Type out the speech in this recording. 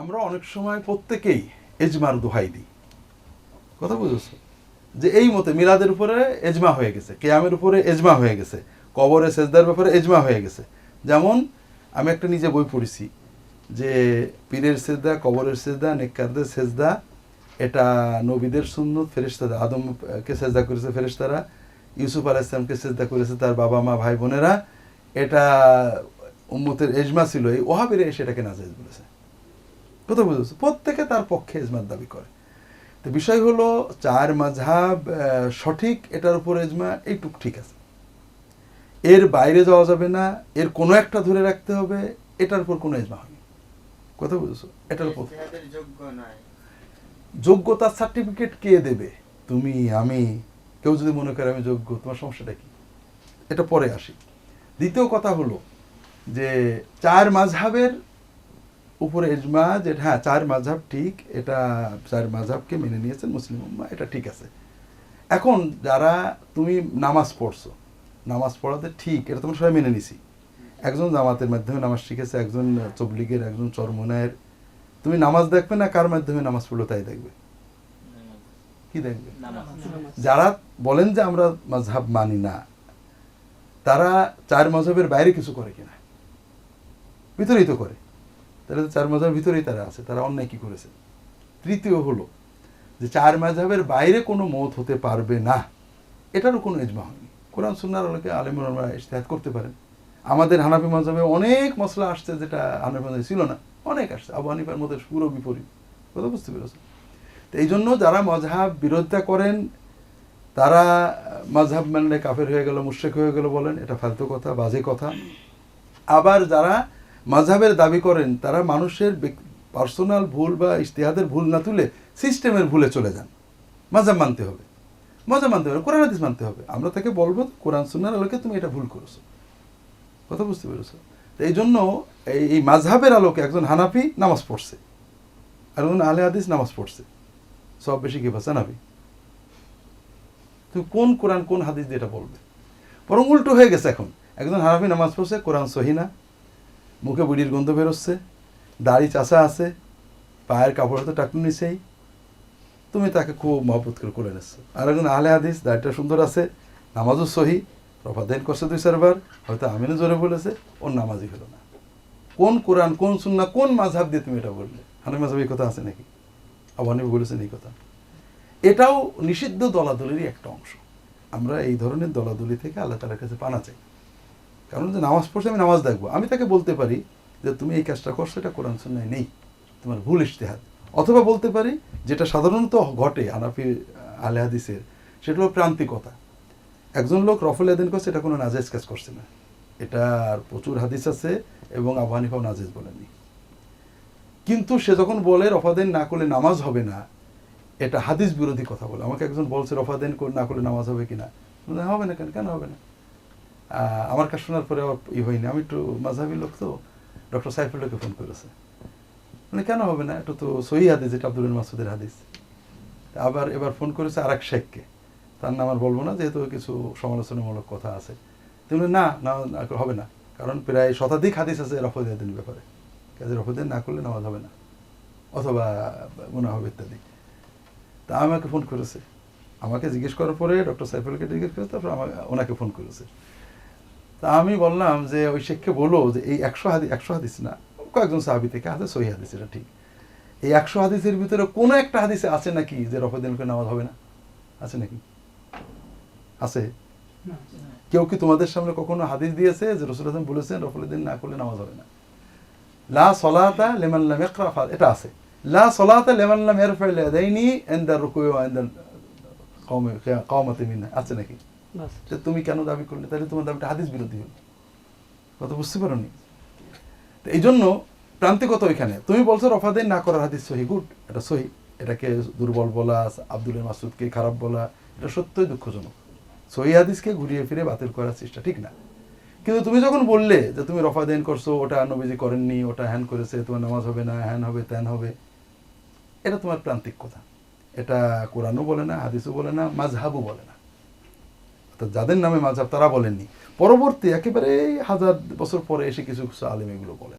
আমরা অনেক সময় প্রত্যেকেই এজমার দোহাই দিই। কথা বুঝেছ? যে এই মতে মিলাদের উপরে এজমা হয়ে গেছে, কেয়ামের উপরে এজমা হয়ে গেছে, কবরে সেজদার ব্যাপারে এজমা হয়ে গেছে। যেমন, আমি একটা নিজে বই পড়েছি যে পীরের সেজদা, কবরের সেজদা, নেককারদের সেজদা, এটা নবীদের সুন্নত ফেরেশতারা আদমকে সেজদা করেছে ফেরেশতারা, ইউসুফ আলাহ ইসলামকে সেজদা করেছে তার বাবা, মা, ভাই, বোনেরা। এটা উম্মতের এজমা ছিল, এই ওহাবিরে এসে এটাকে নাজাইজ বলেছে। কথা বুঝেছ প্রত্যেকে তার পক্ষে এজমার দাবি করে। তো বিষয় হলো চার মাঝহাব আহ, সঠিক এটার উপর এজমা এইটুক ঠিক আছে। এর বাইরে যাওয়া যাবে না এর কোনো একটা ধরে রাখতে হবে এটার উপর কোনো এজমা হয়নি। কথা বুঝেছ? এটার উপর। যোগ্যতার সার্টিফিকেট কে দেবে? তুমি আমি কেউ যদি মনে করে আমি যোগ্য তোমার সমস্যাটা কি? এটা পরে আসি। দ্বিতীয় কথা হলো যে চার মাঝহাবের উপরে এজমা যে হ্যাঁ চার মাঝাব ঠিক, এটা চার মাঝাবকে মেনে নিয়েছেন মুসলিম উম্মা, এটা ঠিক আছে। এখন যারা তুমি নামাজ পড়ছো, নামাজ পড়াতে ঠিক, এটা তোমরা সবাই মেনে নিছি। একজন জামাতের মাধ্যমে নামাজ শিখেছে, একজন তবলিগের, একজন চরমনায়ের। তুমি নামাজ দেখবে না কার মাধ্যমে নামাজ পড়ল তাই দেখবে? কি দেখবে? যারা বলেন যে আমরা মাঝহাব মানি না, তারা চার মজহবের বাইরে কিছু করে কিনা? ভিতরেই তো করে। তাহলে তো চার মজহবের ভিতরেই তারা আছে, তারা অন্যায় কি করেছে? তৃতীয় হলো যে চার মাঝহাবের বাইরে কোনো মত হতে পারবে না। এটারও কোনো এজমা হয়নি। কোরআন সুন্নার আলোকে আলেমরা ইশতেহাদ করতে পারেন। আমাদের হানাফি মজাবে অনেক মশলা আসছে যেটা হানাফি মজাবে ছিল না। অনেক আসছে। আবু হানিফার মধ্যে পুরো বিপরীত। কথা বুঝতে পেরেছ তো এই জন্য যারা মজহাব বিরোধিতা করেন, তারা মাঝহাব মানলে কাফের হয়ে গেল, মুশ্রেক হয়ে গেল বলেন, এটা ফালতু কথা, বাজে কথা। আবার যারা মজহাবের দাবি করেন, তারা মানুষের পার্সোনাল ভুল বা ইশতেহাদের ভুল না তুলে সিস্টেমের ভুলে চলে যান। মজাব মানতে হবে। মজা মানতে হবে, কোরআন, হাদিস মানতে হবে। আমরা তাকে বলব, কোরআন সুন্নার আলোকে তুমি এটা ভুল করেছ। কথা বুঝতে পেরেছ? এই জন্য এই মাঝহাবের আলোকে একজন হানাফি নামাজ পড়ছে। আর একজন আলে হাদিস নামাজ পড়ছে। সব বেশি কি ভাষা নাবি তুমি কোন কোরআন, কোন হাদিস দিয়ে এটা বলবে? বরং উল্টো হয়ে গেছে এখন। একজন হানাফি নামাজ পড়ছে, কোরআন সহিনা মুখে বুড়ির গন্ধ বেরোচ্ছে, দাড়ি চাষা আছে, পায়ের কাপড় হয়তো টাকুন নিছেই। তুমি তাকে খুব মহব্বত করে করে নিচ্ছো আর একজন আহলে হাদিস, দাড়িটা সুন্দর আছে, নামাজও সহি প্রভাদেন করছে দুই চারবার, হয়তো আমিনও জোরে বলেছে, ওর নামাজই হলো না। কোন কোরআন, কোন সুন্না কোন মাঝহাব দিয়ে তুমি এটা বললে? হানাফি মাঝহাব এই কথা আছে নাকি? আবানি বলেছেন এই কথা। এটাও নিষিদ্ধ দলাদলিরই একটা অংশ। আমরা এই ধরনের দলাদলি থেকে আল্লাহ তালার কাছে পানা চাই। কারণ যে নামাজ পড়ছে আমি নামাজ দেখব। আমি তাকে বলতে পারি যে তুমি এই কাজটা করছ এটা কোরআন সুন্নায় নেই। তোমার ভুল ইশতেহাদ। অথবা বলতে পারি যেটা সাধারণত ঘটে আনাফি আলে হাদিসের সেটা হলো প্রান্তিকতা। একজন লোক রফল আদিন করছে এটা কোনো নাজেজ কাজ করছে না। এটার প্রচুর হাদিস আছে এবং আবু হানিফাও নাজেজ বলেনি কিন্তু সে যখন বলে রফাদেন না করলে নামাজ হবে না এটা হাদিস বিরোধী কথা বলে। আমাকে একজন বলছে রফাদেন না করলে নামাজ হবে কিনা। বললাম, হবে না কেন? কেন হবে না? আমার কাছে শোনার পরে আবার ই হয়নি। আমি একটু মাঝাবি লোক তো। ডক্টর সাইফুল্লাহকে ফোন করেছে। মানে কেন হবে না? এটা তো সহি হাদিস, এটা আব্দুল মাসুদের হাদিস। আবার এবার ফোন করেছে আর এক শেখকে। তার নাম আর বলব না, যেহেতু কিছু সমালোচনামূলক কথা আছে। তুমি না না হবে না। কারণ প্রায় শতাধিক হাদিস আছে রফদিনের ব্যাপারে। কাজে রফদিন না করলে নামাজ হবে না। অথবা মনে হবে ইত্যাদি। তা আমাকে ফোন করেছে। আমাকে জিজ্ঞেস করার পরে ডক্টর সাইফুলকে জিজ্ঞেস করে তারপর আমাকে, ওনাকে ফোন করেছে। তা আমি বললাম যে ওই শেখকে বলো যে এই একশো হাদিস একশো হাদিস না কয়েকজন সাহাবি থেকে হাতে সহি হাদিস এটা ঠিক। এই একশো হাদিসের ভিতরে কোনো একটা হাদিসে আছে নাকি যে রফদিনকে নামাজ হবে না? আছে নাকি? আছে? কেউ কি তোমাদের সামনে কখনো হাদিস দিয়েছে যে রসুল হাসান বলেছেন রফুলুদ্দিন না করলে নামাজ হবে না? লা সলাতা লেমান লাম এটা আছে। লা সলাতা লেমান লাম ইয়ারফা ইয়াদাইনি ইনদা রুকুই ওয়া ইনদা কওমে কওমাতি মিনা আছে নাকি? যে তুমি কেন দাবি করলে? তাহলে তোমার দাবিটা হাদিস বিরোধী হলো কথা বুঝতে পারোনি? তো এই জন্য প্রান্তিকতা ওইখানে। তুমি বলছো রফাদিন না করার হাদিস সহি, গুড। এটা সহি। এটাকে দুর্বল বলা, আব্দুল মাসুদকে খারাপ বলা, এটা সত্যই দুঃখজনক। সহি হাদিসকে ঘুরিয়ে ফিরে বাতিল করার চেষ্টা ঠিক না। কিন্তু তুমি যখন বললে যে তুমি রফাদেন করছ, ওটা নবীজি করেননি, ওটা হ্যান করেছে, তোমার নামাজ হবে না, হ্যান হবে, ত্যান হবে, এটা তোমার প্রান্তিক কথা। এটা কোরআনও বলে না, হাদিসও বলে না মাঝহাবও বলে না। অর্থাৎ যাদের নামে মাঝহাব তারা বলেননি। পরবর্তী একেবারে হাজার বছর পরে এসে কিছু কিছু আলেম এগুলো বলে